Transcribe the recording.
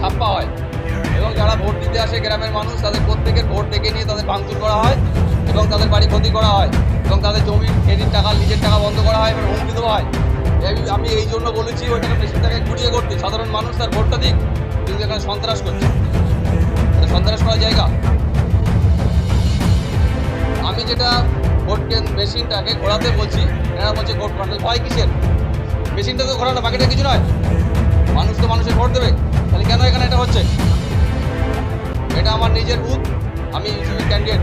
ছাপ্পা হয়। এবং যারা ভোট দিতে আসে, গ্রামের মানুষ, তাদের প্রত্যেকের ভোট দেখে নিয়ে তাদের ভাঙচুর করা হয় এবং তাদের বাড়ি ক্ষতি করা হয় এবং তাদের জমির ক্রেডিট টাকা, নিজের টাকা বন্ধ করা হয় এবং হুমকি দেওয়া হয়। এই- আমি এই জন্য বলেছি, ওইটাকে মেশিনটাকে ঘুরিয়ে করতে। সাধারণ মানুষ তার ভোটটা দিক, কিন্তু এখানে সন্ত্রাস করছে। সন্ত্রাস করার জায়গা। আমি যেটা ভোট কেন- মেশিনটাকে ঘোরাতে বলছি, এরা বলছে ভোট ভয় কিসের? মেশিনটা তো ঘোরানো, বাকিটা কিছু নয়। মানুষ তো মানুষের ভোট দেবে। তাহলে কেন এখানে এটা হচ্ছে? এটা আমার নিজের বুথ, আমি ক্যান্ডিডেট